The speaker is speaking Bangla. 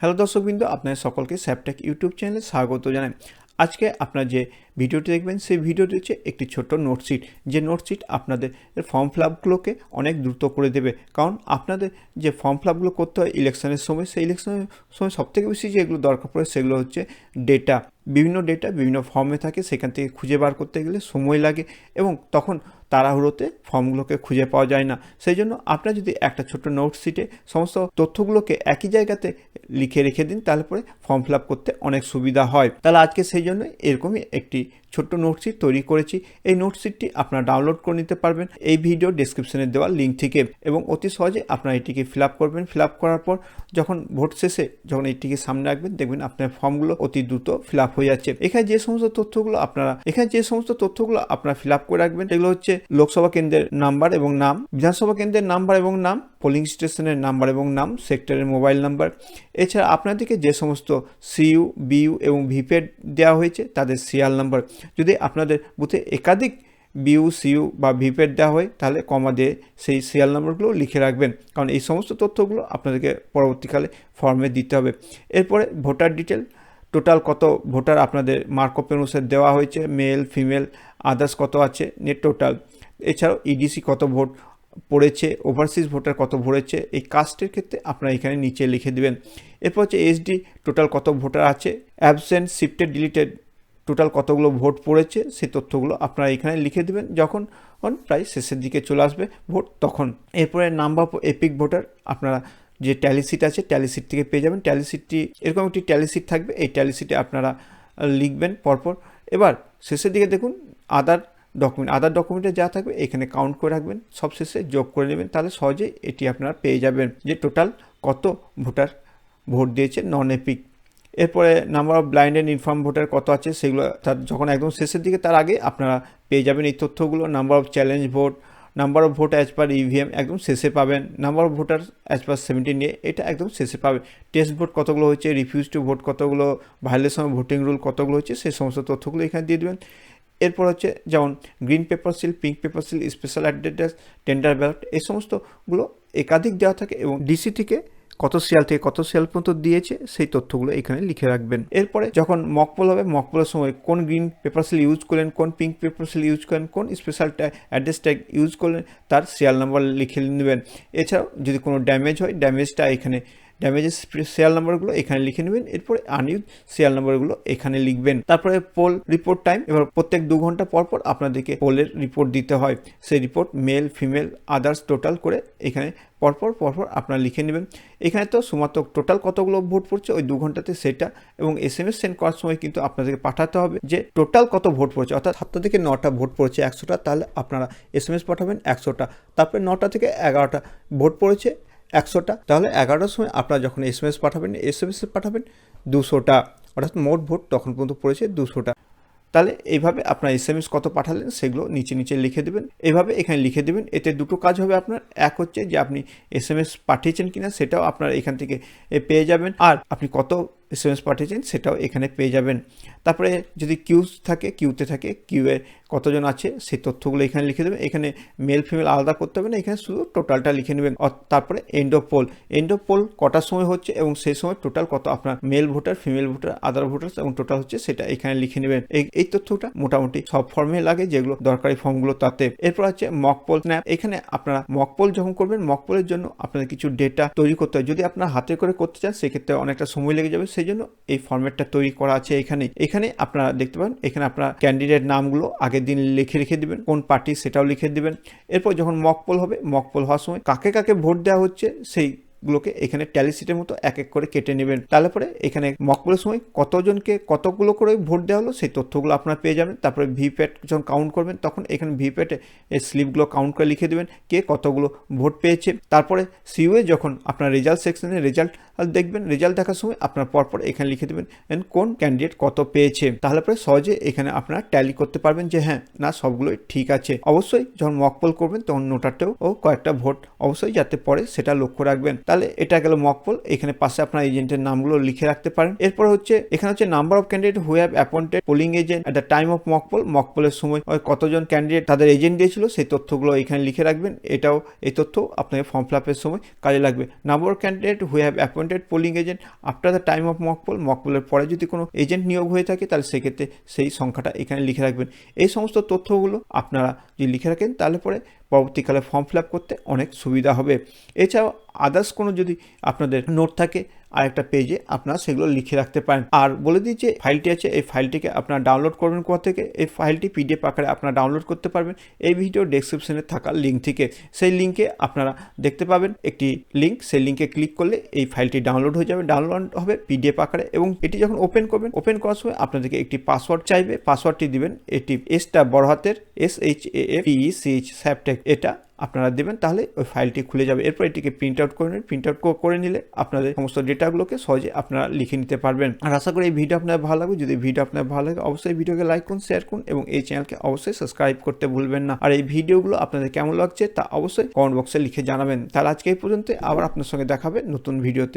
হ্যালো দর্শকবৃন্দ, আপনাদের সকলকে স্যাপটেক ইউটিউব চ্যানেলে স্বাগত জানাই। আজকে আপনার যে ভিডিওটি দেখবেন, সেই ভিডিওটি হচ্ছে একটি ছোট্ট নোটশিট। যে নোটশিট আপনাদের ফর্ম ফিল আপগুলোকে অনেক দ্রুত করে দেবে। কারণ আপনাদের যে ফর্ম ফিল আপগুলো করতে হয় ইলেকশনের সময়, সেই ইলেকশনের সময় সবথেকে বেশি যেগুলো দরকার পড়ে, সেগুলো হচ্ছে ডেটা। বিভিন্ন ডেটা বিভিন্ন ফর্মে থাকে, সেখান থেকে খুঁজে বার করতে গেলে সময় লাগে এবং তখন তাড়াহুড়োতে ফর্মগুলোকে খুঁজে পাওয়া যায় না। সেই জন্য আপনার যদি একটা ছোট্ট নোটশিটে সমস্ত তথ্যগুলোকে একই জায়গাতে লিখে রেখে দিন, তাহলে পরে ফর্ম ফিল করতে অনেক সুবিধা হয়। তাহলে আজকে সেই জন্য এরকমই একটি ছোট্ট নোটশিট তৈরি করেছি। এই নোটশিটটি আপনারা ডাউনলোড করে নিতে পারবেন এই ভিডিও ডিসক্রিপশনে দেওয়া লিঙ্ক থেকে। এবং অতি সহজে আপনারা এটিকে ফিল করবেন। ফিল করার পর যখন ভোট শেষে যখন এটিকে সামনে রাখবেন, দেখবেন আপনার ফর্মগুলো অতি দ্রুত ফিল হয়ে যাচ্ছে। এখানে যে সমস্ত তথ্যগুলো আপনারা এখানে যে সমস্ত তথ্যগুলো আপনারা ফিল করে রাখবেন, সেগুলো হচ্ছে লোকসভা কেন্দ্রের নাম্বার এবং নাম, বিধানসভা কেন্দ্রের নাম্বার এবং নাম পোলিং স্টেশনের নাম্বার এবং নাম সেক্টরের মোবাইল নাম্বার এছাড়া আপনাদেরকে যে সমস্ত সিইউ বিইউ এবং ভিপেড দেওয়া হয়েছে, তাদের সিরিয়াল নাম্বার যদি আপনাদের বুথে একাধিক বিউ সিইউ বা ভিপেড দেওয়া হয়, তাহলে কমা দিয়ে সেই সিরিয়াল নাম্বারগুলো লিখে রাখবেন। কারণ এই সমস্ত তথ্যগুলো আপনাদেরকে পরবর্তীকালে ফর্মে দিতে হবে। এরপরে ভোটার ডিটেল টোটাল কত ভোটার আপনাদের মার্কপ অনুসারে দেওয়া হয়েছে মেল ফিমেল আদার্স কত আছে নেট টোটাল এছাড়াও ইডিসি কত ভোট পড়েছে ওভারসিজ ভোটার কত ভরেছে, এই কাস্টের ক্ষেত্রে আপনারা এখানে নিচে লিখে দেবেন। এরপর হচ্ছে এসডি টোটাল কত ভোটার আছে অ্যাবসেন্ট শিফটেড ডিলিটেড টোটাল কতগুলো ভোট পড়েছে, সেই তথ্যগুলো আপনারা এখানে লিখে দেবেন। যখন প্রায় শেষের দিকে চলে আসবে ভোট, তখন। এরপরে নাম্বার এপিক ভোটার আপনারা যে ট্যালিসিট আছে ট্যালিসিট থেকে পেয়ে যাবেন। ট্যালিসিটটি এরকম একটি ট্যালিসিট থাকবে, এই ট্যালিসিটে আপনারা লিখবেন পরপর। এবার শেষের দিকে দেখুন আদার ডকুমেন্ট আদার ডকুমেন্টে যা থাকবে, এখানে কাউন্ট করে রাখবেন সবশেষে যোগ করে নেবেন, তাহলে সহজেই এটি আপনারা পেয়ে যাবেন। যে টোটাল কত ভোটার ভোট দিয়েছে নন এপিক এরপরে number of blind and infirm voter কত আছে, সেগুলো তার যখন একদম শেষের দিকে, তার আগে আপনারা পেয়ে যাবেন এই তথ্যগুলো। Number of challenge vote number of vote as per EVM একদম শেষে পাবেন। Number of voter as per seventeen নিয়ে এটা একদম শেষে পাবেন। টেস্ট ভোট কতগুলো হয়েছে রিফিউজ টু ভোট কতগুলো ভাইলেশন ভোটিং রুল কতগুলো হচ্ছে সেই সমস্ত তথ্যগুলো এখানে দিয়ে দেবেন। এরপর হচ্ছে যেমন green paper seal pink paper seal special address tender ballot এই সমস্তগুলো একাধিক দেওয়া থাকে এবং ডিসি থেকে কত সিয়াল থেকে কত সিয়াল পর্যন্ত দিয়েছে সেই তথ্যগুলো এখানে লিখে রাখবেন। এরপরে যখন মকপল হবে মকপলের সময় কোন গ্রিন পেপার সিল ইউজ করলেন, কোন পিঙ্ক পেপার সিল ইউজ করেন কোন স্পেশাল অ্যাড্রেস ট্যাগ ইউজ করলেন, তার সিয়াল নাম্বার লিখে নেবেন। এছাড়াও যদি কোনো ড্যামেজ হয় ড্যামেজটা এখানে ড্যামেজের সিরিয়াল নাম্বারগুলো এখানে লিখে নেবেন, এরপরে আনইউজ সিরিয়াল নাম্বারগুলো এখানে লিখবেন। তারপরে পোল রিপোর্ট টাইম এবার প্রত্যেক দু ঘণ্টা পর পর আপনাদেরকে পোলের রিপোর্ট দিতে হয়। সেই report male female others total করে এখানে পরপর পরপর আপনারা লিখে নেবেন। এখানে তো শুধুমাত্র টোটাল কতগুলো ভোট পড়ছে ওই দু ঘন্টাতে সেটা এবং এস এম এস সেন্ড করার সময় কিন্তু আপনাদেরকে পাঠাতে হবে যে টোটাল কত ভোট পড়ছে। অর্থাৎ সাতটা থেকে নটা ভোট পড়েছে একশোটা, তাহলে আপনারা এস এম এস পাঠাবেন একশোটা। তারপরে নটা থেকে এগারোটা ভোট পড়েছে। একশোটা। তাহলে এগারোটার সময় আপনারা যখন এস এম এস পাঠাবেন এস এম এস পাঠাবেন দুশোটা। অর্থাৎ মোট ভোট তখন পর্যন্ত পড়েছে দুশোটা। তাহলে এইভাবে আপনার এস এম এস কত পাঠালেন সেগুলো নিচে নিচে লিখে দেবেন। এভাবে এখানে লিখে দেবেন। এতে দুটো কাজ হবে আপনার। এক হচ্ছে যে আপনি এস এম এস পাঠিয়েছেন কিনা সেটাও আপনার এখান থেকে পেয়ে যাবেন। আর আপনি কত এস এম এস পাঠিয়েছেন, সেটাও এখানে পেয়ে যাবেন। তারপরে যদি কিউ থাকে কিউতে থাকে কিউয়ে কতজন আছে, সেই তথ্যগুলো এখানে লিখে দেবেন। এখানে মেল ফিমেল আলাদা করতে হবে না, এখানে শুধু টোটালটা লিখে নেবেন। তারপরে end of poll end of poll কটার সময় হচ্ছে এবং সেই সময় টোটাল কত আপনার male voter female voter other voter এবং টোটাল হচ্ছে সেটা এখানে লিখে নেবেন। এই তথ্যটা মোটামুটি সব ফর্মে লাগে যেগুলো দরকারি ফর্মগুলো তাতে। এরপর হচ্ছে মক পোল স্ন্যাপ এখানে আপনারা মক পোল যখন করবেন মক পোলের জন্য আপনাদের কিছু ডেটা তৈরি করতে হয়। যদি আপনার হাতে করে করতে চান, সেক্ষেত্রে অনেকটা সময় লেগে যাবে। সেই জন্য এই ফর্মেটটা তৈরি করা আছে এখানে। এখানে আপনারা দেখতে পান, এখানে আপনার ক্যান্ডিডেট নামগুলো আগের দিন লিখে রেখে দিবেন, কোন পার্টি সেটাও লিখে দিবেন। এরপর যখন মকপোল হবে মকপোল হওয়ার সময় কাকে কাকে ভোট দেওয়া হচ্ছে, সেই গুলোকে এখানে ট্যালিসিটের মতো এক এক করে কেটে নেবেন। তাহলে পরে এখানে মকবলের সময় কতজনকে কতগুলো করে ভোট দেওয়া হলো সেই তথ্যগুলো আপনারা পেয়ে যাবেন। তারপরে ভিপ্যাট যখন কাউন্ট করবেন তখন এখানে ভিপ্যাটে এই স্লিপগুলো কাউন্ট করে লিখে দেবেন কে কতগুলো ভোট পেয়েছে। তারপরে সিইউএ যখন আপনার রেজাল্ট সেকশনে রেজাল্ট দেখবেন রেজাল্ট দেখার সময় আপনার পরপর এখানে লিখে দেবেন কোন ক্যান্ডিডেট কত পেয়েছে? তাহলে পরে সহজে এখানে আপনারা ট্যালি করতে পারবেন যে হ্যাঁ না সবগুলোই ঠিক আছে। অবশ্যই যখন মকপল করবেন তখন নোটারটাও কয়েকটা ভোট অবশ্যই যাতে পড়ে সেটা লক্ষ্য রাখবেন। তাহলে এটা গেল মকপল। এখানে পাশে আপনার এজেন্টের নামগুলো লিখে রাখতে পারেন। এরপর হচ্ছে, এখানে হচ্ছে number of candidate who have appointed polling agent at the time of mock poll. মকপলের সময় কতজন ক্যান্ডিডেট তাদের এজেন্ট দিয়েছিল, সেই তথ্যগুলো এখানে লিখে রাখবেন। এটাও, এই তথ্য আপনাকে ফর্ম ফিল আপের সময় কাজে লাগবে। Number of candidate who have appointed polling agent after the time of mock poll. মকপলের পরে যদি কোনো এজেন্ট নিয়োগ হয়ে থাকে, তাহলে সেক্ষেত্রে সেই সংখ্যাটা এখানে লিখে রাখবেন। এই সমস্ত তথ্যগুলো আপনারা যদি লিখে রাখেন, তাহলে পরে পরবর্তীকালে ফর্ম ফিল করতে অনেক সুবিধা হবে। এছাড়াও আদার্স কোনো যদি আপনাদের নোট থাকে আরেকটা পেজে আপনারা সেগুলো লিখে রাখতে পারেন। আর বলে দিই যে ফাইলটি আছে, এই ফাইলটিকে আপনারা ডাউনলোড করবেন কোথা থেকে? এই ফাইলটি পিডিএফ আকারে আপনারা ডাউনলোড করতে পারবেন। এই ভিডিও ডেসক্রিপশনে থাকা লিঙ্ক থেকে। সেই লিঙ্কে আপনারা দেখতে পাবেন একটি লিঙ্ক সেই লিঙ্কে ক্লিক করলে এই ফাইলটি ডাউনলোড হয়ে যাবে। ডাউনলোড হবে পিডিএফ আকারে এবং এটি যখন ওপেন করবেন ওপেন করার সময় আপনাদেরকে একটি পাসওয়ার্ড চাইবে। পাসওয়ার্ডটি দিবেন এটি এসটা বড় হাতের S H A F E C H স্যাপটেক এটা আপনারা দেবেন, তাহলে ওই ফাইলটি খুলে যাবে। এরপর এটিকে প্রিন্ট আউট করে নেবেন প্রিন্ট আউট করে নিলে আপনাদের সমস্ত ডেটাগুলোকে সহজে আপনারা লিখে নিতে পারবেন। আর আশা করি এই ভিডিও আপনার ভালো লাগবে। যদি ভিডিও আপনার ভালো লাগে, অবশ্যই ভিডিওকে লাইক করুন শেয়ার করুন এবং এই চ্যানেলকে অবশ্যই সাবস্ক্রাইব করতে ভুলবেন না। আর এই ভিডিওগুলো আপনাদের কেমন লাগছে তা অবশ্যই কমেন্ট বক্সে লিখে জানাবেন। তাহলে আজকে এই পর্যন্ত আবার আপনার সঙ্গে দেখাবে নতুন ভিডিওতে।